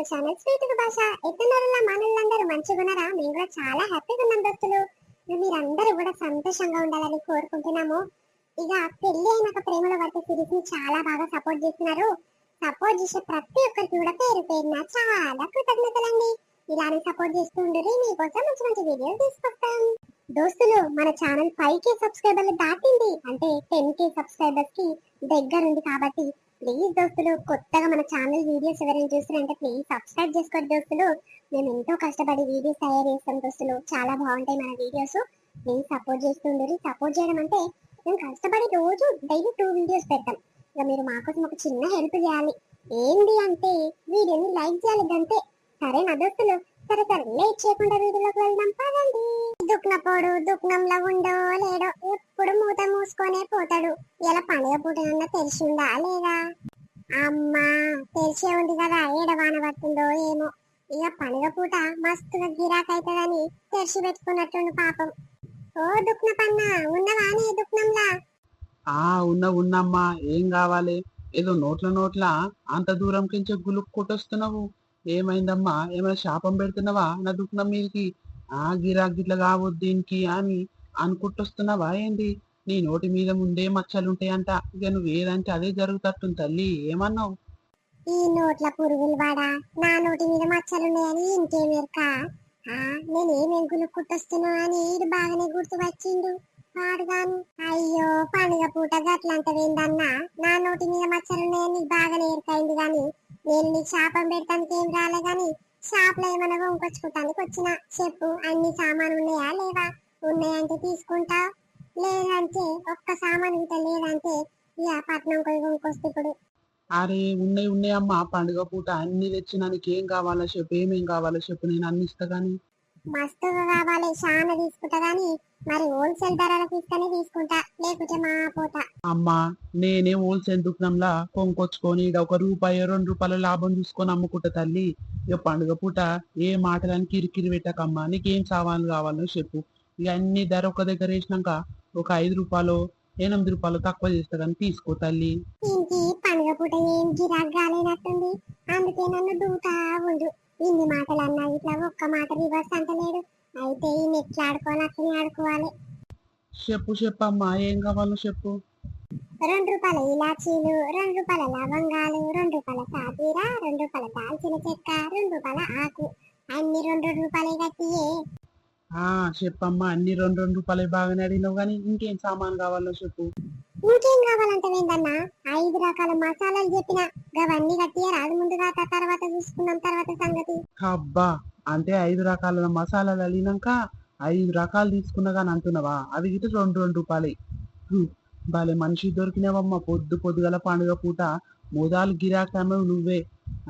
To channel sweet భాష. ఎత్తున్నరల్లా మానవులందరూ మంచిగా ఉన్నారా మేము కూడా చాలా హ్యాపీగా ఉన్నాం దోస్తులు మీరందరూ కూడా సంతోషంగా ఉండాలని కోరుకుంటున్నాము. ఇక పెళ్ళి అయినాక ప్రేమలో పడితే సిరీస్ని చాలా బాగా సపోర్ట్ చేస్తున్నారు. సపోర్ట్ చేసే ప్రతి ఒక్కరికి కూడా పేరు పేరున చాలా కృతజ్ఞతలండి. ఇలానే సపోర్ట్ చేస్తూ ఉండరు మీకోసం మంచి మంచి వీడియోలు తీసుకొస్తాం. దోస్తులు మన ఛానల్ ఫైవ్ కే సబ్స్క్రైబర్లు దాటింది. అంటే టెన్ కే సబ్స్క్రైబర్స్కి దగ్గరుంది కాబట్టి ప్లీజ్ దోస్తులు కొత్తగా మన ఛానల్ వీడియోస్ ఎవరైనా చూస్తున్నారంటే ప్లీజ్ సబ్స్క్రైబ్ చేసుకోండి దోస్తులు. మేము ఎంతో కష్టపడి వీడియోస్ తయారు చేస్తాం దోస్తులు. చాలా బాగుంటాయి మన వీడియోస్. ప్లీజ్ సపోర్ట్ చేస్తుండ్రి సపోర్ట్ చేయడం అంటే మేము కష్టపడి రోజు డైలీ టూ వీడియోస్ పెడతాం. ఇక మీరు మాకోసం ఒక చిన్న హెల్ప్ చేయాలి. ఏంటి అంటే వీడియోని లైక్ చేయాలి అంతే సరే నా దోస్తులు? సరే సరే. లేట్ చేయకుండా వీడియోలోకి వెళ్దాం. పదండి. దుఃఖనపోడు దుఃఖనంలో ఉండో లేడో ఎప్పుడు మూత మూసుకొనే పోతాడు. ఇలా పండుగ పూటనన్నా తెలిసి ఉందా లేదా? అమ్మా తెలిసే ఉంది కదా ఏడవాన పడుతుందో ఏమో. ఇక పండుగ పూట మస్తుగా గిరాక్ తెరిచి పెట్టుకున్నట్టుండు పాపం. ఓ దుఃఖన పన్న ఉన్నవా నీ దుఃఖనంలా ఆ ఉన్న ఉన్నమ్మా. ఏం కావాలి? ఏదో నోట్ల నోట్ల? అంత దూరం కించి గులుక్ కొట్టొస్తున్నావు ఏమైందమ్మా? ఏమైనా శాపం పెడుతున్నావా? నా దుఃఖం మీదకి ఆ గిరాగిట్లా కావద్దు దీనికి అని అనుకుంటొస్తున్నావా ఏంది? నీ నోటి మీద ముందే మచ్చలుంటాయంట ఇక నువ్వు ఏదంటే అదే జరుగుతట్టుంది తల్లి. ఏమన్నావు? ఈ నోట్ల పురుగులు వాడా? నా నోటి మీద మచ్చలున్నాయని ఇంకేమెరక ఆ? నేను కుట్టొస్తున్నా అని ఈడు బాగానే గుర్తు వచ్చిండు వాడుగాను అయ్యో పండుగ పూట గట్లంటవేందన్నా నా నోటి మీద మచ్చలున్నాయని నీకు బాగానే ఎరకైంది గాని. నేను నీకు శాపం పెడతానికి ఏం రాలే గాని. షాప్లో ఏమైనా కొనుక్కొచ్చుకుంటానికి వచ్చిన. చెప్పు అన్ని సామాను ఉన్నాయా లేవా? ఉన్నాయంటే తీసుకుంటా. లేదంటే ఒక్క సామాను ఇంత లేదంటే ఇక పట్నం పోయి కొనుక్కొస్తే ఇప్పుడు. అరే ఉన్నాయి ఉన్నాయమ్మా పండుగ పూట అన్ని తెచ్చిన ఏం కావాలో చెప్పు ఏమేం కావాలో చెప్పు. నేను అన్ని ఇస్తా గానీ. మస్తుగా కావాలి. చాలా తీసుకుంటా గాని మరి హోల్సేల్ ధరలకు ఇస్తేనే తీసుకుంటా. లేకుంటే మా పోతా. అమ్మా నేనే హోల్సేల్ దుకాణంలా కొనుక్కొచ్చుకొని ఈడ ఒక రూపాయి రెండు రూపాయల లాభం చూసుకొని అమ్ముకుంటా తల్లి. ఇక పండుగ పూట ఏ మాటలని కిరికిరి పెట్టకమ్మా. నీకేం సామాన్లు కావాలో చెప్పు. ఇక అన్ని ధర ఒక దగ్గర వేసినాక ఒక ఐదు రూపాయలు ఎనిమిది రూపాయలు తక్కువ చేస్తా కానీ తీసుకో తల్లి. పండుగ పూట ఏం గిరాక్ కాలేనట్టుంది. అందుకే నన్ను దూతా ఉండు ఇన్ని మాటలు అన్నా ఇట్లా ఒక్క మాట రివర్స్ అంటలేడు అయితే ఈ నెట్లు ఆడుకోవాలి అట్లనే ఆడుకోవాలి. చెప్పు చెప్పమ్మా ఏం కావాలో చెప్పు. రెండు రూపాయల ఇలాచీలు రెండు రూపాయల లవంగాలు రెండు రూపాయల సాతీర రెండు రూపాయల దాల్చిన చెక్క రెండు రూపాయల ఆకు. అన్ని రెండు రెండు రూపాయలే కట్టియే. ఆ చెప్పమ్మా అన్ని రెండు రెండు రూపాయలు బాగానే అడిగినావు కానీ ఇంకేం సామాన్ కావాలో చెప్పు. ఇంకేం కావాలంటే ఐదు రకాల మసాలాలు చెప్పిన. గవన్నీ కట్టియ? రాదు ముందుగా తర్వాత చూసుకున్నాం తర్వాత సంగతి. అబ్బా అంటే ఐదు రకాల మసాలాలు అల్లినాక ఐదు రకాలు తీసుకున్నా కానీ అంటున్నావా? అవి గిట్ట రెండు రెండు రూపాయలు. భలే మనిషి దొరికినావమ్మా. పొద్దు పొద్దుగల పండుగ పూట మోదాలు గిరాకమే నువ్వే.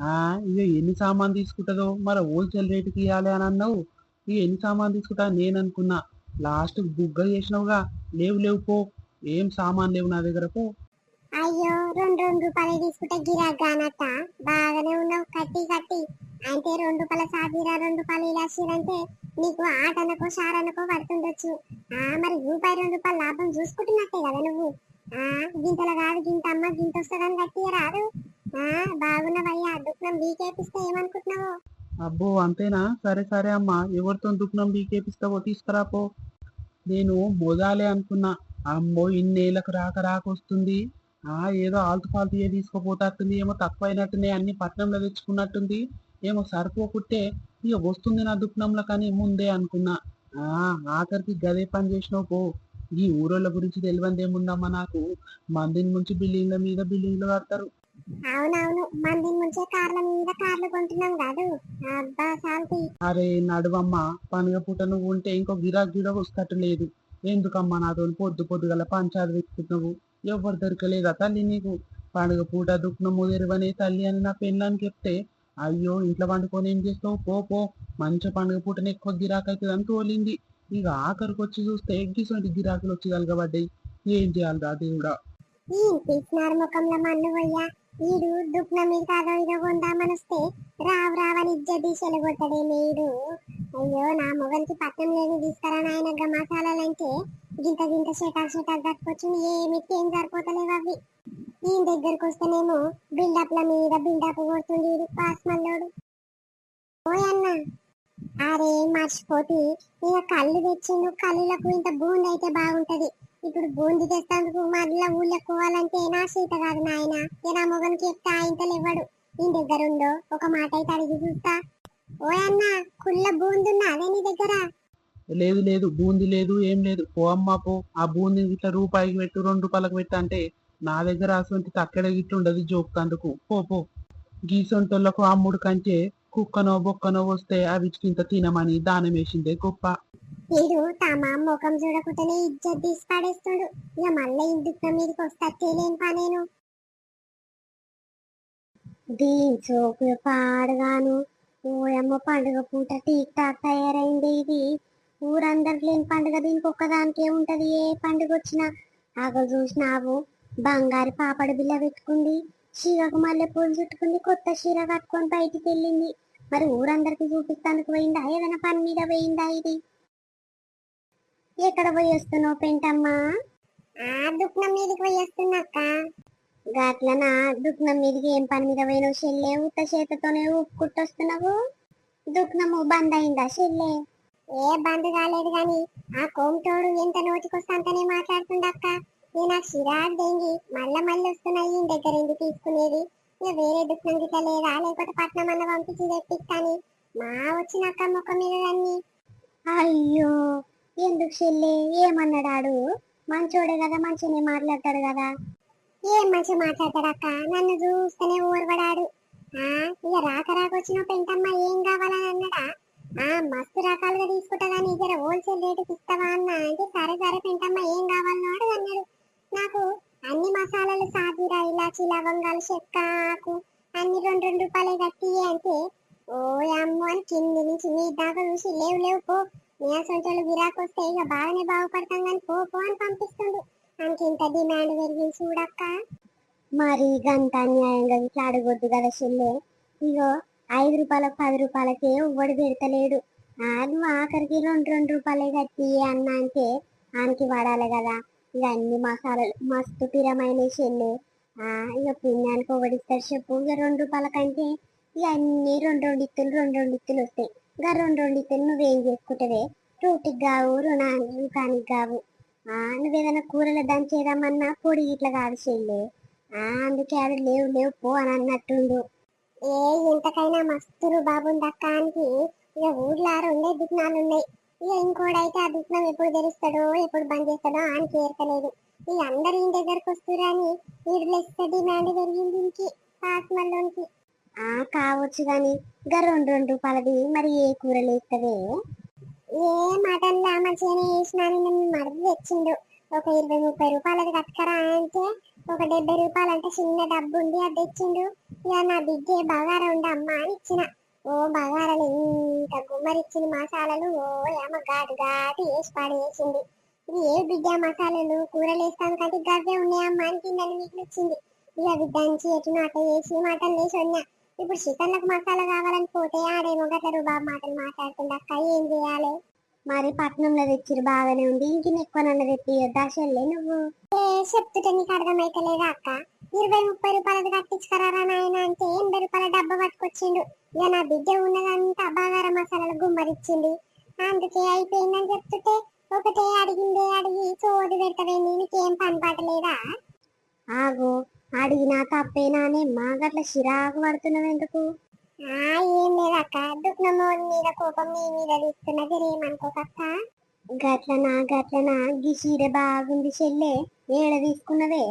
ఆ ఇక ఎన్ని సామాన్ తీసుకుంటుందో? మరి హోల్సేల్ రేటుకి ఇవ్వాలి అని అన్నావు. ఇక ఎన్ని సామాన్ తీసుకుంటా? నేను అనుకున్నా లాస్ట్ బుగ్గ చేసినావుగా. లేవు లేవు పో. ఏం సామాన్ లేవు నా దగ్గర పో అయ్యో రెండు రెండు రూపాయలు తీసుకుంటే గిరాక్ కానట్ట బాగానే ఉన్నావు కట్టి కట్టి. అంటే రెండు రూపాయల సాజీరా రెండు రూపాయలు ఇలాచీలు అంటే నీకు ఆటనకో షారనకో పడుతుండొచ్చు. ఆ మరి రూపాయి రెండు రూపాయల లాభం చూసుకుంటున్నట్టే కదా నువ్వు? ఆ గింతల కాదు గింత అమ్మ గింత వస్తుందని గట్టిగా రాదు ఆ బాగున్నావయ్యా దుఃఖం బీకేపిస్తే ఏమనుకుంటున్నావు? అబ్బో అంతేనా? సరే సరే అమ్మా ఎవరితో దుఃఖం బీకేపిస్తావో తీసుకురా పో. నేను మోదాలే అనుకున్నా. అమ్మో ఇన్నేళ్ళకు రాక రాక వస్తుంది. ఆ ఏదో ఆల్తు ఫాల్తు ఏ తీసుకోపోతాటుంది ఏమో తక్కువ అయినట్టునే అన్ని పట్నంలో తెచ్చుకున్నట్టుంది ఏమో సరిపోకుంటే ఇక వస్తుంది నా దుఃఖంలో కానీ ముందే అనుకున్నా. ఆ ఆఖరికి గదే పని చేసినావు పో. ఈ ఊరోళ్ళ గురించి తెలియంది ఏముందమ్మా నాకు? మందిని ముంచి బిల్డింగ్ల మీద బిల్డింగ్లు కడతారు. అవునవును మంది ముంచే కార్ల మీద కార్లు కొంటున్నాం కాదు. అబ్బా శాంతి. అరే నడువమ్మ పండుగ పూట నువ్వు ఉంటే ఇంకో గిరాక్ గిరాక్ వస్తట్టు లేదు. ఎందుకమ్మా నాతో పొద్దు పొద్దుగల పంచాలు వెతుకుతున్నావు? ఎవరు దొరకలేదా తల్లి నీకు? పండుగ పూట దుఃఖనము తెరవనే తల్లి అని నా పెళ్ళని చెప్తే అయ్యో ఇంట్లో పండుకొని ఏం చేస్తావు? పో పో. మంచి పండుగ పూటనే ఎక్కువ గిరాక్ అని తోలింది. ఇక ఆఖరికి వచ్చి చూస్తే ఎగ్గిసొంటి గిరాకులు వచ్చి కలగబడ్డాయి. ఏం చేయాలి రా దేవుడా? ఈ పిచ్చినారు ముఖంలో మన్ను ఈడు దుఃఖం మీద కాదో ఇదో కొందామనొస్తే రావు రావని ఇజ్జ దిశలు కొట్టడే మీడు అయ్యో నా మొగలికి పట్టం లేదు తీసుకురా నాయన గా మసాలాలంటే గింత గింత షేటాలు షేటాలు తట్టుకొచ్చి ఏమిటి ఏం సరిపోతలేవు అవి. ఈయన దగ్గరకు వస్తేనేమో బిల్డప్ల మీద బిల్డప్ కొడుతుంది పాస్మల్లోడు పాస్మల్లోడు అన్న. అరే మర్చిపోతే. ఇక కళ్ళు తెచ్చిండు కళ్ళులకు ఇంత బూంది అయితే బాగుంటది. ఇప్పుడు బూంది తెస్తాందుకు మళ్ళీ ఊళ్ళకి పోవాలంటే నా సీత కాదు నాయన. ఇక నా మొగనికి చెప్తే ఆయనతో ఇవ్వడు నీ దగ్గర ఉందో ఒక మాట అయితే అడిగి చూస్తా. ఓయన్న కుళ్ళ బూందున్నా అదే నీ దగ్గర? లేదు లేదు బూంది లేదు ఏం లేదు. పో అమ్మా పో. ఆ బూంది ఇట్లా రూపాయికి పెట్టు రెండు రూపాయలకు పెట్టు అంటే నా దగ్గర అసలు తక్కడ గిట్ల ఉండదు జోక్తందుకు పో పో. గీసొంటోళ్ళకు అమ్ముడు కంటే కుక్కనో బొక్కనో వస్తే అవి ఇంత తినమని దానం వేసిందే గొప్ప. వీడు తమ ముఖం చూడకుండానే ఇజ్జత్ తీసి పడేస్తాడు. ఇక మళ్ళీ ఇందుకు మీదకి వస్తా తెలియని పనేను. దీని చోకు పాడగాను. ఓయమ్మ పండుగ పూట టీక్ టాక్ తయారైంది ఇది. ఊరందరికి లేని పండుగ దీనికి ఒక్కదానికే ఉంటది. ఏ పండుగ వచ్చినా అగలు చూసినావు బంగారు పాపడ బిల్ల పెట్టుకుంది. చీరకు మల్లె పూలు చుట్టుకుంది. కొత్త చీర కట్టుకొని బయటికి వెళ్ళింది. మరి ఊరందరికి చూపిస్తానికి పోయిందా? ఏదైనా పని మీద పోయిందా ఇది? ఎక్కడ పోయి వస్తున్నావు పెంటమ్మా? ఆ దుఃఖం మీదకి పోయి వస్తున్నక్క గట్లనా దుఃఖం మీదకి ఏం పని మీద పోయినావు చెల్లె? ఉత్త చేతతోనే ఉప్పుకుట్టొస్తున్నావు దుఃఖము బంద్ అయిందా చెల్లె? ఏ బంద్ కాలేదు గాని ఆ కోమటోడు ఎంత నోటికొస్తాంతనే మాట్లాడుతుండక్క నేను నాకు చిరాకు దేంగి మళ్ళా మళ్ళీ వస్తున్నాయి ఈయన దగ్గర ఎందుకు తీసుకునేది? ఇక వేరే దుఃఖం గిట్ల లేదా? లేకపోతే పట్నం అన్న పంపించి తెప్పిస్తాని మా వచ్చినాక ముఖం మీద అన్ని అయ్యో! ఎందుకు చెల్లె? ఏమన్నాడాడు? మంచోడే కదా మంచిగానే మాట్లాడతాడు కదా. ఏం మంచి మాట్లాడతాడక్క? నన్ను చూస్తేనే ఓర్వడాడు ఆ ఇక రాక రాక వచ్చిన పెంటమ్మ ఏం కావాలని అన్నాడా? ఆ మస్తు రకాలుగా తీసుకుంటా కానీ ఇద్దరు హోల్సేల్ రేటుకి ఇస్తావా అన్న అంటే సరే సరే పెంటమ్మ ఏం కావాలన్నాడు అన్నాడు నాకు అన్ని మసాలాలు సాజీరా ఇలాచి లవంగాలు చెక్క ఆకు అన్ని రెండు రెండు రూపాయలే కట్టి అంటే ఓ అమ్మ అని కింది నుంచి మీ దాకా చూసి లేవు లేవు పో. నీ అసలు గిరాకొస్తే ఇక బాగానే బాగుపడతాం కానీ పో పో అని పంపిస్తుండు. మనకి ఇంత డిమాండ్ పెరిగింది చూడక్క? మరి గంత అన్యాయంగా ఇట్లా అడగొద్దు కదా చెల్లె. ఇగో ఐదు రూపాయలకు పది రూపాయలకే ఉవ్వడి పెడతలేడు. ఆ నువ్వు ఆఖరికి రెండు రెండు రూపాయలే కట్టి అన్న అంటే ఆనికి వాడాలి కదా. ఇక అన్ని మసాలాలు మస్తు పిరమైన చెల్లె. ఆ ఇక పుణ్యానికి ఒకటిస్తారు చెప్పు. ఇక రెండు రూపాయల కంటే ఇక అన్ని రెండు రెండు ఇత్తులు రెండు రెండు ఇత్తులు వస్తాయి. ఇక రెండు రెండు ఇత్తులు నువ్వేం చేసుకుంటావే? రోటికి కావు రుణానికి కావు. నువ్వేదైనా కూరలు దంచేదామన్నా పొడి ఇట్లా కాదు చెల్లి. ఆ అందుకే అది లేవు లేవు పో అని అన్నట్టుండు. ఏ ఇంతకైనా మస్తురు బాబుంది అక్కానికి ఇక ఊర్లో రెండే దుకాణాలు ఉన్నాయి. ఇక ఇంకోడైతే ఆ దుకాణం ఎప్పుడు తెరుస్తాడో ఎప్పుడు బంద్ చేస్తాడో అని చేరకలేదు ఇక అందరు ఈ దగ్గరకు వస్తురని వీడు లెక్క డిమాండ్ పెరిగింది ఇంకి పాస్మల్లోనికి. ఆ కావచ్చు కానీ ఇంకా రెండు రెండు రూపాయలది మరి ఏ కూరలు వేస్తావే ఏ మటన్ లా మంచిగానే వేసినాను నన్ను మరిది తెచ్చిండు. ఒక ఇరవై ముప్పై రూపాయలది కట్టుకరా అంటే ఒక డెబ్బై రూపాయలు అంటే చిన్న డబ్బు ఉంది అది తెచ్చిండు. ఇక నా బిడ్డే బగారా ఉండి అమ్మ అని ఇచ్చిన. ఓ బగారాలు ఇంత గుమ్మరిచ్చిన మసాలాలు ఓ ఏమ ఘాటు ఘాటు వేసి పాడేసింది. ఇది ఏ బిడ్డ మసాలాలు? కూరలు వేస్తాను కంటే గవ్వే ఉన్నాయమ్మా అని కిందని మీకు ఇచ్చింది ఇక దంచి ఎటు నాట వేసి మాటలు వేసి ఉన్నా ఇప్పుడు శీతలకు మసాలా కావాలని పోతే ఆడేమో గట్ల రూబాబు మాటలు మాట్లాడుతుంది అక్క ఏం చేయాలి? మరి పట్నంలో తెచ్చిరు బాగానే ఉంది. ఇంక ఎక్కువనన్న నన్ను తెప్పి నువ్వు. ఏ చెప్తుంటే నీకు అర్థమైతలేదా అక్క? ఇరవై ముప్పై రూపాయలది కట్టించుకరారా నాయన అంటే ఎనభై రూపాయల డబ్బా పట్టుకొచ్చిండు. ఇక నా బిడ్డ ఉన్నదంతా బాగార మసాలాలు గుమ్మరిచ్చింది. అందుకే అయిపోయిందని చెప్తుంటే ఒకటే అడిగిందే అడిగి చోటు పెడతావే నీకేం పని పడలేదా ఆగు. అడిగినా తప్పేనానే మా గట్ల చిరాకు పడుతున్నావు ఎందుకు? ఆ ఏం లేదక్క. దుఃఖమోడి మీద కోపం నీ మీద తీస్తున్నది ఏమనుకోకక్క గట్లనా గట్లనా? గీ చీర బాగుంది చెల్లె. ఏడ తీసుకున్నవే?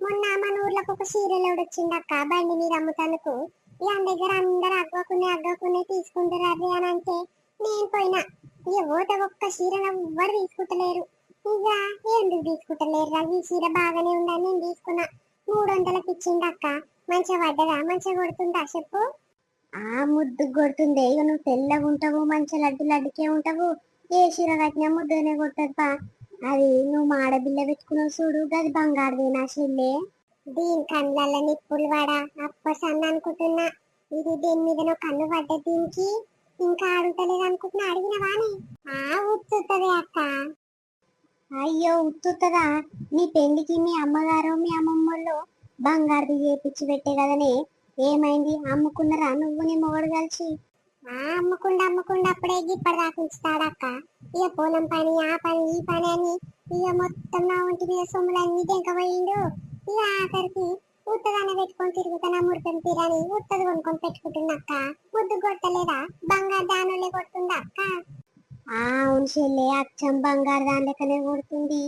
మొన్న మన ఊర్లోకి ఒక చీరలోడు వచ్చిందక్క బండి మీద అమ్ముతానుకు ఇక దగ్గర అందరు అగ్గకునే అగ్గకునే తీసుకుంటారు అని అంటే నేను పోయినా. ఇక ఓట ఒక్క చీర ఎవ్వరు తీసుకుంటలేరు. ఇక ఎందుకు తీసుకుంటలేరు ఈ చీర బాగానే ఉందని నేను తీసుకున్నా. మూడు వందలకి ఇచ్చిందక్క మంచిగా పడ్డదా? మంచిగా కొడుతుందా? చెప్పు. ఆ ముద్దు కొడుతుంది. ఇక నువ్వు తెల్లగా ఉంటావు మంచి లడ్డు లడ్డుకే ఉంటావు. ఏ చీర కట్టినా ముద్దునే కొట్టదుపా అది నువ్వు మాడబిల్ల పెట్టుకున్నావు చూడు గది బంగారు నా చెల్లే. దీని కళ్ళల్లో నిప్పులు వాడా? అప్పసన్న అనుకుంటున్నా. ఇది దీని మీద కన్ను పడ్డ దీనికి. ఇంకా అడుగుతలేదు అనుకుంటున్నా అడిగినవాని ఆ ఉత్తుతుంది అక్క అయ్యో ఉత్తుతదా మీ పెళ్ళికి మీ అమ్మగారు మీ అమ్మమ్మళ్ళు బంగారుది చేపించి పెట్టే కదనే ఏమైంది? అమ్ముకున్నారా? నువ్వు నీ మొగడు కలిసి? ఆ అమ్మకుండా అమ్మకుండా అప్పుడే ఇప్పటి దాకా ఉంచుతాడక్క ఇక పొలం పని ఆ పని ఈ పని అని ఇక మొత్తం నా ఒంటి మీద సొమ్ములన్నీ పోయిండు ఇక ఆఖరికి ఉత్తదాన్ని పెట్టుకొని తిరుగుతున్నా మురికం తీరని ఉత్తది కొనుక్కొని పెట్టుకుంటున్నాక్క ముద్దు కొట్టలేదా? బంగారు దానులే కొడుతుందా అక్క. అవును చెల్లె అచ్చం బంగారు దాని లెక్కనే కొడుతుంది.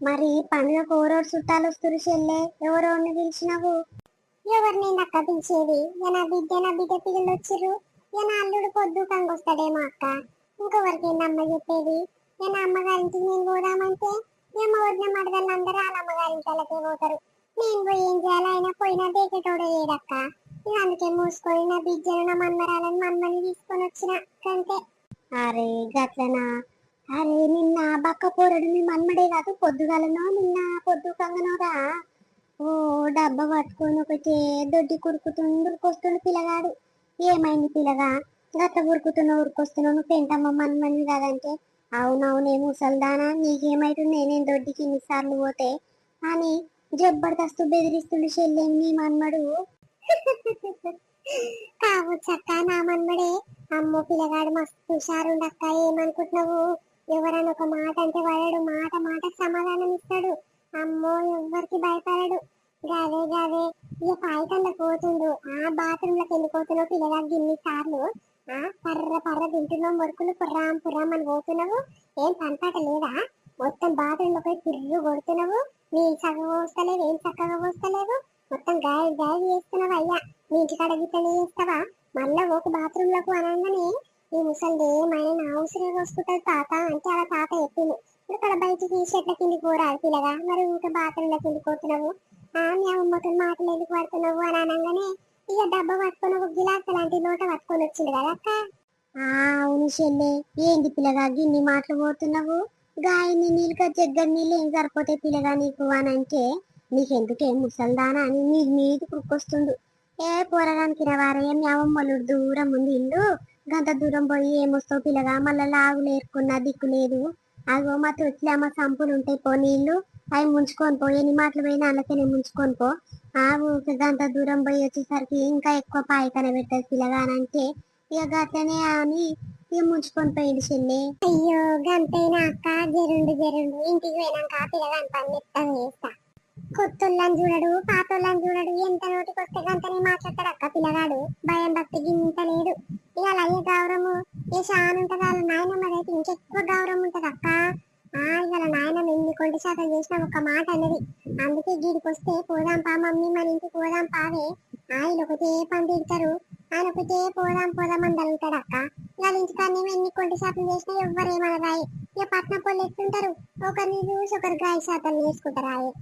మరి పండుగ కోరోడు చుట్టాలు వస్తురు చెల్లె? ఎవరెవరిని పిలిచినావు? ఎవరిని అక్క పిలిచేది? ఇక నా బిడ్డ నా బిడ్డ పిల్లలు వచ్చిర్రు? ఇక నా అల్లుడు పొద్దు కంగొస్తాడేమో అక్క? ఇంకొకరికి అమ్మ చెప్పేది? ఇక నా అమ్మగారింటికి నేను పోదామంటే ఇక వదిన మడదలు అందరూ వాళ్ళ అమ్మగారింటి పోతారు. నేను పోయి ఏం చేయాలి? అయినా పోయినా దేకేటోడే లేదక్క. ఇక అందుకే మూసుకొని నా బిడ్డను నా మన్మరాలను మన్మని తీసుకొని వచ్చిన. అంతే. అరే గట్లనా అరే నిన్న బక్క పోరడు మీ మన్మడే కాదు పొద్దుగలనో నిన్న పొద్దు కంగనోరా ఓ డబ్బా పట్టుకొని ఒకటే దొడ్డి కురుకుతుంది ఉరుకొస్తుండు పిల్లగాడు. ఏమైంది పిల్లగా? గట్ల ఉరుకుతున్న ఉరుకొస్తున్నావు నువ్వు పెంటమ్మ మన్మని కాదంటే? అవునవునే ముసల్దానా నీకేమైతుంది నేనేం దొడ్డికి ఇన్నిసార్లు పోతే? అని జబర్దస్తు బెదిరిస్తుండు చెల్లెం నీ మన్మడు. కావచ్చక్క నా మన్మడే అమ్మో పిల్లగాడు మస్తు హుషారుండక్క ఏమనుకుంటున్నావు? ఎవరన్నా ఒక మాట అంటే వాడాడు మాట మాట సమాధానం ఇస్తాడు. అమ్మో ఎవ్వరికి భయపడాడు. గదే గదే ఈ పాయికంలో పోతుండు. ఆ బాత్రూమ్లోకి వెళ్ళిపోతున్నావు పిల్లగాడు గిన్ని సార్లు. ఆ పర్ర పర్ర తింటున్నావు మొరుకులు పుర్రాం పుర్రాం అని పోతున్నావు. ఏం పంపాట లేదా? మొత్తం బాత్రూమ్లో పోయి తిరుగు కొడుతున్నావు. నీ చక్కగా పోస్తలేవు ఏం చక్కగా పోస్తలేవు? మొత్తం గాయలు గాయలు చేస్తున్నావు అయ్యా. నీ ఇంటికాడ గిట్టని చేస్తావా మళ్ళా ఒక బాత్రూమ్లోకి అనగానే ఈ ముసలిది ఏమైనా అవసరం పోసుకుంటాడు తాత అంటే అలా తాత చెప్పింది ఇక్కడ బయటికి చెట్ల కిందికి పోరాదు పిల్లగా మరి ఇంకా బాత్రూమ్లో కిందికి పోతున్నావు? ఆ మీ అమ్మతో మాటలు ఎందుకు పడుతున్నావు? అని అనగానే ఇక డబ్బా పట్టుకొని ఒక గిలాస్ లాంటి నోట పట్టుకొని వచ్చింది కదా అక్క. ఆ అవును చెల్లె. ఏంది పిల్లగా గిన్ని మాటలు పోతున్నావు? గాయని నీళ్ళకి జగ్గర నీళ్ళు ఏం సరిపోతాయి పిల్లగా నీకు అని అంటే నీకెందుకే ముసల్దానా అని నీ మీది కుక్కొస్తుండు ఏ పోరగానికి రవారే మీ అమ్మమ్మలు దూరం ఉంది ఇల్లు గంత దూరం పోయి ఏమొస్తావు పిల్లగా? మళ్ళా లాగు నేర్కున్న దిక్కు లేదు. అగో మా తొట్లే మా సంపులు ఉంటాయి పో నీళ్ళు. అవి ముంచుకొని పో ఎన్ని మాటలు పోయినా అందుకనే ముంచుకొని పో. ఆ ఊరికి గంత దూరం పోయి వచ్చేసరికి ఇంకా ఎక్కువ పాయకన పెట్టదు పిల్లగా అని అంటే ఇక గట్లనే అని ఇక ముంచుకొని పోయింది చెల్లి. అయ్యో గంతైనా అక్క జరుండు జరుండు. ఇంటికి పోయినాక పిల్లగాని పని చేస్తా. కొత్తోళ్ళని చూడడు పాతోళ్ళని చూడడు ఎంత నోటికి వస్తే గంతనే మాట్లాడతాడు అక్క పిల్లగాడు. భయం భక్తి గింత లేదు. ఇక అయ్యే గౌరవము? ఏ షాన్ ఉంటుంది వాళ్ళ నాయనమ్మదైతే ఇంకెక్కువ గౌరవం ఉంటుంది అక్క. ఆ ఇవాళ నాయనమ్మ ఎన్ని కొంటి శాతం చేసిన ఒక మాట అన్నది. అందుకే గీడికి వస్తే పోదాం పా మమ్మీ మన ఇంటికి పోదాం పావే. ఆయన ఒకటే పని తిడతారు ఆయన ఒకటే పోదాం పోదాం అని తగులుతాడు అక్క. వాళ్ళ ఇంటికాడనేమో ఎన్ని కొంటి శాతం చేసినా ఎవ్వరు ఇక పట్నం పొల్లు ఎట్లుంటారు? ఒకరిని చూసి ఒకరు గాయ శాతం చేసుకుంటారు ఆయే.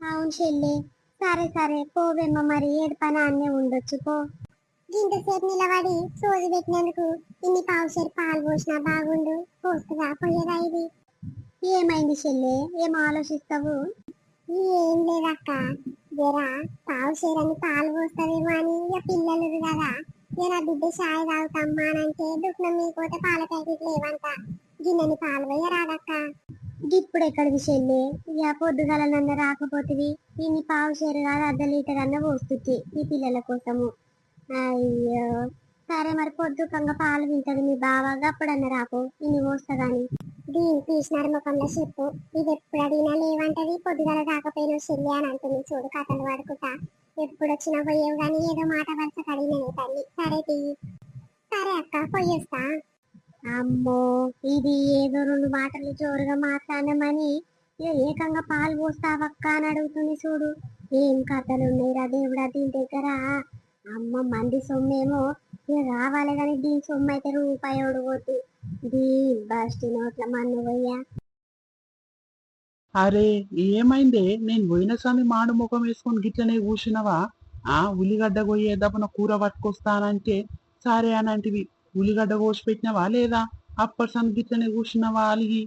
అవును చెల్లి. సరే సరే. పోవేమో మరి. ఏడు పని అన్నే ఉండొచ్చు పో. ఇంతసేపు నిలబడి సోది పెట్టినందుకు ఇన్ని పావుసేరు పాలు పోసినా బాగుండు. పోస్తుందా పోయేదా ఇది? ఏమైంది చెల్లి? ఏం ఆలోచిస్తావు? ఏం లేదక్క. జరా పావుసేరని పాలు పోస్తావేమో అని ఇక పిల్లలు కదా. జరా బిడ్డ చాయ్ తాగుతామ్మా అని అంటే దుఃఖం మీకోతే పాల ప్యాకెట్ లేవంట. గిన్నెని పాలు పోయరాదక్క ఇప్పుడు ఎక్కడ చెల్లి ఇక పొద్దుగల నన్ను రాకపోతుంది ఇన్ని పావు షేరు కాదు అర్ధ లీటర్ అన్న పోస్తుంది ఈ పిల్లల కోసము. అయ్యో! సరే మరి పొద్దుకంగా పాలు తింటది మీ బావగా అప్పుడన్న రాకు ఇన్ని పోస్తా దీన్ని దీని తీసినారు ముఖంలో చెప్పు. ఇది ఎప్పుడు అడిగినా లేవంటది. పొద్దుగల రాకపోయినా చెల్లి అని అంటుంది. చూడు కథలు వాడుకుంటా ఎప్పుడు వచ్చినా పోయేవు కానీ ఏదో మాట వరుస కడిగిన తల్లి. సరే తీ. సరే అక్క పోయేస్తా అమ్మో ఇది ఏదో రెండు మాటలు జోరుగా మాట్లాడమని ఏకంగా పాలు పోస్తావక్క అని అడుగుతుంది చూడు. ఏం కథలు ఉన్నాయిరా దేవుడా దీని దగ్గర? అమ్మ మంది సొమ్మేమో ఇక రావాలి కానీ దీని సొమ్ము అయితే రూపాయి ఒడగొద్దు దీ బస్టి నోట్ల మన్ను పోయ్యా. అరే ఏమైందే? నేను పోయిన స్వామి మాడు ముఖం వేసుకొని గిట్లనే కూర్చున్నావా? ఆ ఉల్లిగడ్డ కొయ్యేదప్పున కూర పట్టుకొస్తానంటే సరే అని ఉల్లిగడ్డ కోసి పెట్టినవా లేదా? అప్పటి సమ్ గిట్లనే కూర్చున్నావా అలిగి?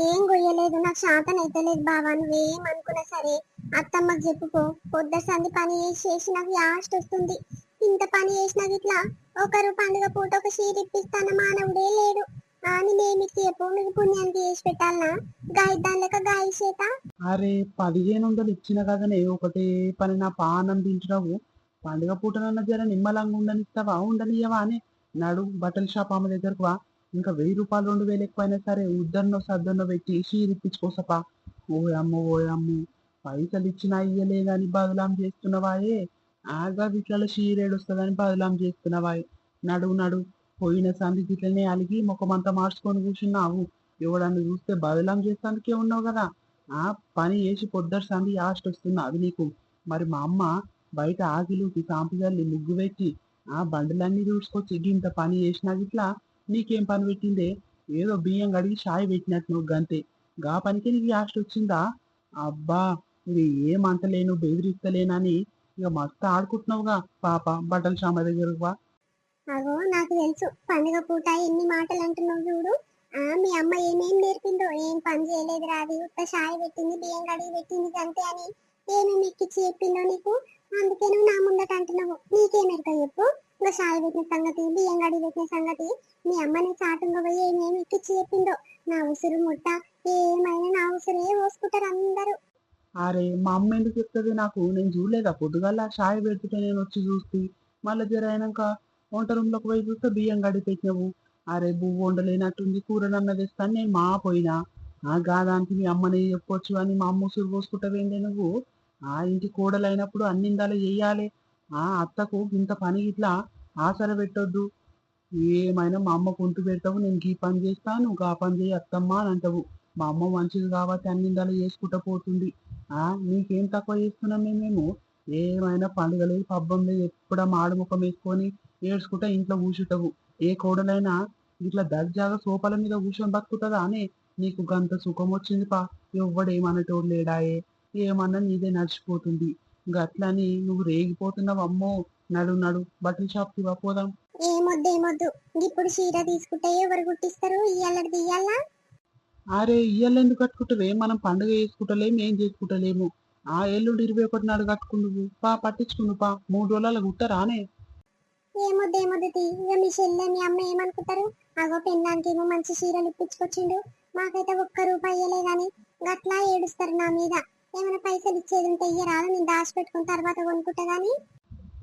ఏం కొయ్యలేదు నాకు శాతం అయితే లేదు బావా. నువ్వేం అనుకున్నా సరే అత్తమ్మకి చెప్పుకో పొద్దు సంది పని చేసి చేసి నాకు యాస్ట్ వస్తుంది. ఇంత పని చేసినా ఇట్లా ఒకరు పండుగ పూట ఒక చీర ఇప్పిస్తాన మానవుడే లేడు. అని నేను చెప్పు మీకు పుణ్యానికి చేసి పెట్టాలనా? గాయ దాని లెక్క గాయ చేత. అరే పదిహేను వందలు ఇచ్చిన కదనే ఒకటే పని నా పానం తింటున్నావు. పండుగ పూటనన్న జర నిమ్మలంగా ఉండనిస్తావా? ఉండనియవా అని నాడు బట్టల షాప్ ఆమె దగ్గరకు వా ఇంకా వెయ్యి రూపాయలు రెండు వేలు ఎక్కువైనా సరే ఉద్దన్నో సద్దన్నో పెట్టి షీర్ ఇప్పించుకోసపా. ఓ అమ్మ ఓ అమ్మ పైసలు ఇచ్చినా ఇయ్యలేదని బదులాం చేస్తున్నవాయే. ఆగా వీటిలో షీరేడు వస్తుందని బదలాం చేస్తున్నవాయే. నడు నడు పోయిన సంది గిట్లనే అలిగి ముఖమంతా మార్చుకొని కూర్చున్నావు. ఎవడన్ను చూస్తే బదులాం చేస్తానికే ఉన్నావు కదా. ఆ పని చేసి పొద్దరు సంది యాస్ట్ వస్తున్నా అది నీకు. మరి మా అమ్మ బయట ఆగిలుకి కాంపిగల్లి ముగ్గు పెట్టి ఆ బండ్లన్నీ చూసుకొచ్చి ఇంత పని చేసినా ఇట్లా నీకేం పని పెట్టిందే? ఏదో బియ్యం కడిగి షాయి పెట్టినట్టు నువ్వు గంతే. గా పనికి నీకు యాస్ట్ వచ్చిందా? అబ్బా ఇది ఏమంటలేను బెదిరిస్తలేనని ఇక మస్తు ఆడుకుంటున్నావుగా పాప బట్టల షామ దగ్గరకు అగో నాకు తెలుసు. పండుగ పూట ఎన్ని మాటలు అంటున్నావు చూడు. ఆ మీ అమ్మ ఏమేం నేర్పిందో? ఏం పని చేయలేదు రాది ఉత్త షాయి పెట్టింది బియ్యం కడిగి పెట్టింది అంతే అని. ఏమేమి ఎక్కిచ్చి చెప్పిందో నీకు? అందుకే నువ్వు నా ముందట అంటున్నావు. నీకే ఎరుక చెప్పు. ఇంకా షాయి పెట్టిన సంగతి బియ్యం గడి పెట్టిన సంగతి. మీ అమ్మని చాటుగా పోయి ఏమేమి ఎక్కిచ్చి చెప్పిందో. నా ఉసురు ముట్ట ఏమైనా నా ఉసురే పోసుకుంటారు అందరూ. అరే మా అమ్మ ఎందుకు చెప్తుంది నాకు? నేను చూడలేదా? పొద్దుగల షాయి పెడితే నేను వచ్చి చూసి మళ్ళీ జర అయినాక వంట రూమ్లోకి పోయి చూస్తే బియ్యం గడి పెట్టినావు. అరే బువ్వు వండలేనట్టుంది కూరనన్న తెస్తాను నేను మా పోయినా ఆ గాదానికి మీ అమ్మని చెప్పొచ్చు అని మా అమ్మ ఉసురు పోసుకుంటావేంటి నువ్వు. ఆ ఇంటి కోడలైనప్పుడు అన్ని ఇందాలు చెయ్యాలి. ఆ అత్తకు ఇంత పని ఇట్లా ఆసర పెట్టొద్దు. ఏమైనా మా అమ్మ కొంటు పెడతావు నేను ఈ పని చేస్తాను ఆ పని చేయి అత్తమ్మ అని అంటావు. మా అమ్మ మంచిది కాబట్టి అన్ని ఇందాలు చేసుకుంటా పోతుంది. ఆ నీకేం తక్కువ చేస్తున్నాం మేము? మేము ఏమైనా పండుగలు పబ్బం లేదు ఎప్పుడా మాడుముఖం వేసుకొని ఏడ్చుకుంటా ఇంట్లో కూర్చుంటావు. ఏ కోడలైనా ఇట్లా దర్జాగా సోఫాల మీద కూర్చొని బతుకుతుందా అనే నీకు గంత సుఖం వచ్చింది పా. ఎవ్వడేమన్నటోడు లేడాయే. ఏమన్నా నీదే నడిచిపోతుంది. గట్లని నువ్వు రేగిపోతున్నావు అమ్మో. నడు నడు బట్టల షాప్కి వా పోదాం. ఏమొద్దు ఏమొద్దు. ఇప్పుడు చీర తీసుకుంటే ఎవరు కుట్టిస్తారు? ఇయ్యాలది తీయాలా? అరే ఇయ్యాల ఎందుకు కట్టుకుంటావే మనం పండుగ చేసుకుంటలేము ఏం చేసుకుంటలేము. ఆ ఎల్లుండి ఇరవై ఒకటి నాడు కట్టుకుందువు. పా పట్టించుకుందు పా. మూడు రోజుల గుట్టరానే ఏమొద్దు ఏమొద్దు ఇక మీ చెల్లె మీ అమ్మ ఏమనుకుంటారు? అగో పెళ్ళానికి ఏమో మంచి చీరలు ఇప్పించుకొచ్చిండు. మాకైతే ఒక్క రూపాయి ఇయ్యలే గాని గట్లా ఏడుస్తారు నా మీద. ఏమైనా పైసలు ఇచ్చేది ఉంటే ఇయ్యరాదు నేను దాచిపెట్టుకున్న తర్వాత కొనుక్కుంటా గాని.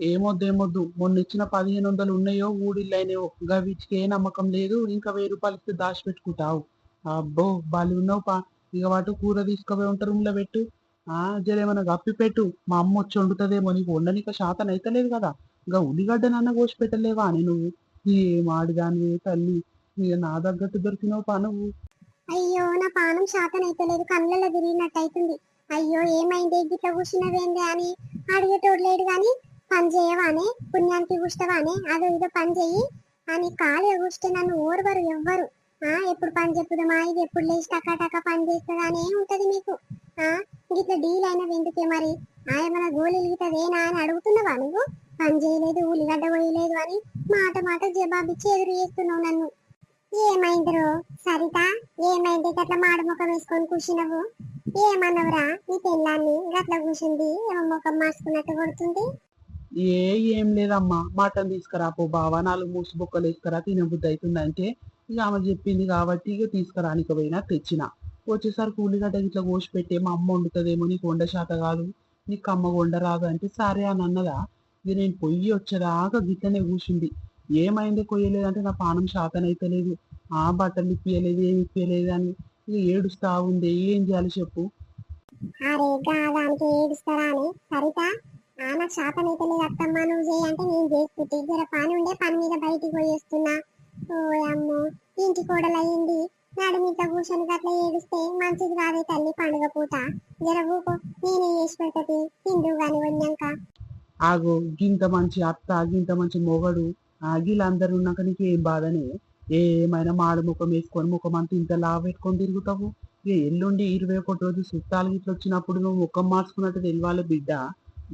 ఏమొద్దు ఏమొద్దు. మొన్న ఇచ్చిన పదిహేను వందలు ఉన్నాయో ఊడిల్లైనాయో వీటికి ఏ నమ్మకం లేదు. ఇంకా వెయ్యి రూపాయలు ఇస్తే దాచి పెట్టుకుంటావు. అబ్బో బాలి ఉన్నావు పా. ఇక వాటు కూర తీసుకుపోయి ఉంటారు రూమ్లో పెట్టు. ఆ జరేమన్నా గప్పి పెట్టు. మా అమ్మ వచ్చి వండుతుందేమో. నీకు వండనిక శాతం అయితలేదు కదా. ఇంకా ఉల్లిగడ్డ నాన్న కోసి పెట్టలేవా అని నువ్వు? ఏ మాడిదాని తల్లి. ఇక నా తగ్గట్టు దొరికినావు పా నువ్వు. అయ్యో నా పానం శాతం అయితలేదు. కళ్ళల్లో తిరిగినట్టు అవుతుంది అయ్యో ఏమైంది? గిట్ల కూర్చున్నదేంది అని అడిగేటోడు లేడు కానీ పని చేయవానే పుణ్యానికి కూర్చోవానే అదో ఇదో పని చెయ్యి అని ఖాళీగా కూర్చుంటే నన్ను ఓర్వరు ఎవ్వరు. ఆ ఎప్పుడు పని చెప్పుదమా ఇది ఎప్పుడు లేచి టకా టకా పని చేస్తుందానే ఉంటది మీకు? ఆ గిట్ల డీల్ అయినా ఎందుకే మరి? ఆ ఏమైనా గోళీలు గిట్టదేనా అని అడుగుతున్నావా నువ్వు? పని చేయలేదు ఉల్లిగడ్డ పోయలేదు అని మాట మాట జవాబిచ్చి ఎదురు చేస్తున్నావు నన్ను. ఏమైందిరో సరిత? ఏమైంది? గట్ల మాడ ముఖం వేసుకొని కూర్చున్నావు? ఏమన్నవురా నీ పెళ్ళాన్ని గట్ల కూర్చుంది ఏమో ముఖం మార్చుకున్నట్టు కొడుతుంది. ఏ ఏం లేదమ్మా మటన్ తీసుకురా పో బావా నాలుగు మూసు బొక్కలు వేసుకురా తినబుద్ధి అవుతుంది అంటే ఇక ఆమె చెప్పింది కాబట్టి ఇక తీసుకురానికి పోయినా తెచ్చిన. వచ్చేసరికి ఉల్లిగడ్డ ఇట్లా కోసి పెట్టే మా అమ్మ వండుతుందేమో నీకు వండ శాత కాదు నీకు అమ్మ వండ రాదు అంటే సరే అని అన్నదా? ఇక నేను పొయ్యి వచ్చేదాకా గిట్లనే కూర్చుంది ఏమైంది కొయ్యలేదంటే నా పానం శాతం అయితే లేదు ఆ బట్టలు ఇప్పియలేదు ఏమి ఇప్పియలేదు అని ఏడుస్తా ఉంది? ఏం చేయాలి చెప్పు. అరే గాదానికి ఏడుస్తారా అని? సరిత ఆ నాకు శాతం అయితే లేదు అత్తమ్మ నువ్వు చేయి అంటే నేను చేసుకుంటే జర పని ఉండే పని మీద బయటికి పోయేస్తున్నా. ఓ అమ్మో ఇంటి కోడలు అయ్యింది నాడు మీతో కూర్చొని గట్ల ఏడుస్తే మంచిది కాదే తల్లి పండుగ పూట. జర ఊకో నేనే చేసి పెడతది తిందు గాని వచ్చాక ఆగో గింత మంచి అత్త గింత మంచి మొగడు. ఆ వీళ్ళందరూ ఉన్నాక నీకు ఏం బాధనే ఏమైనా మాడు ముఖం వేసుకొని ముఖం అంతా ఇంత లావు పెట్టుకొని తిరుగుతావు? ఎల్లుండి ఇరవై ఒకటి రోజు చుట్టాలు గిట్ల వచ్చినప్పుడు నువ్వు ముఖం మార్చుకున్నట్టు తెలియాలి బిడ్డ.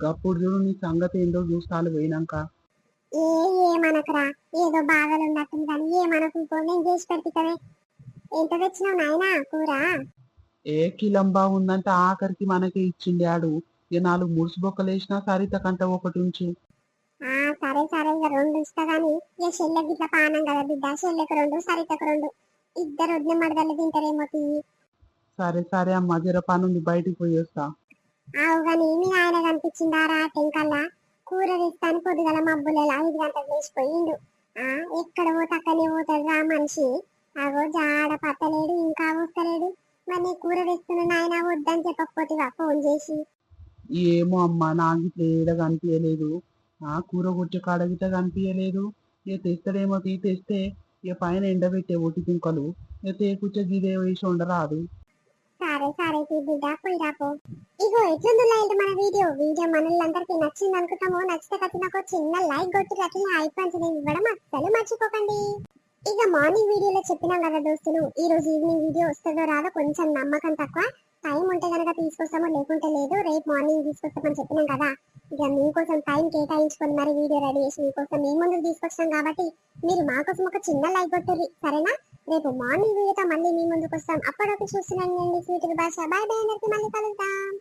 గప్పుడు చూడు నీ సంగతి ఏందో చూస్తాలు పోయినాక. ఏ ఏమనకురా? ఏదో బాధలు ఉన్నట్టుంది కానీ ఏమనకు పో, నేను చేసి పెడతానే. ఎంత తెచ్చినావు నాయనా కూర? ఏ కిలంబా ఉందంటే ఆఖరికి మనకే ఇచ్చింది ఆడు ఇక నాలుగు ముడుసు బొక్కలు వేసినా సరిత కంట ఒకటి ఉంచు. సరే సరే ఇక రెండు ఇస్తా గాని ఇక గిట్ల పానం కదా బిడ్డ చెల్లెకు రెండు సరితకు రెండు. ఇద్దరు వదిన మడదలు తింటారేమో తియ్యి సరే సరే అమ్మ జర పనుంది బయటికి పోయేస్తా ఆవు గాని మీ ఆయన కనిపించిందా రా టెంకల్లా? కూర తెస్తాను పొద్దుగల మబ్బులలో ఐదు గంటలకు లేచిపోయిండు. ఆ ఎక్కడ పోతే అక్కడనే పోతాడు రా మనిషి. అగో జాడ పట్టలేడు ఇంకా వస్తలేడు మరి నీ కూర తెస్తున్న నాయన వద్దని చెప్పకపోతేవా ఫోన్ చేసి. ఏమో అమ్మా నాకు ఇట్లా ఏడ కనిపించలేదు ఆ కూర కొట్టే కాడ గిట్ట కనిపించలేదు ఇక తెస్తాడేమో తీ తెస్తే ఇక పైన ఎండబెట్టే ఒట్టి పింకలు. ఇక తేకుచ్చ గిదే వేసి ఉండరాదు. సరే సరే తీ బిడ్డ పోయిరాపో ఇగో ఎట్లుందో లైట్ మన వీడియో? వీడియో మనల్లందరికీ నచ్చింది అనుకుంటాము నచ్చితే కట్టి నాకు చిన్న లైక్ కొట్టి అట్లా అయిపోయింది ఇవ్వడం అస్సలు మర్చిపోకండి. ఇక మార్నింగ్ వీడియోలో చెప్పినాం కదా దోస్తులు ఈ రోజు ఈవినింగ్ వీడియో వస్తుందో రాదో కొంచెం నమ్మకం తక్కువ. టైం ఉంటే గనక తీసుకొస్తామో? లేకుంటే లేదు. రేపు మార్నింగ్ తీసుకొస్తామని చెప్పినాం కదా. ఇక మీకోసం టైం కేటాయించుకొని మరి వీడియో రెడీ చేసి మీకోసం మీ ముందుకు తీసుకొచ్చాం కాబట్టి మీరు మా కోసం ఒక చిన్న లైక్ కొట్టుర్రి సరేనా? రేపు మార్నింగ్ వీడియోతో మళ్ళీ మీ ముందుకు వస్తాం. అప్పటికి చూస్తున్నాను స్వీట్ భాష. బాయ్ బాయ్ అందరికీ మళ్ళీ కలుద్దాం.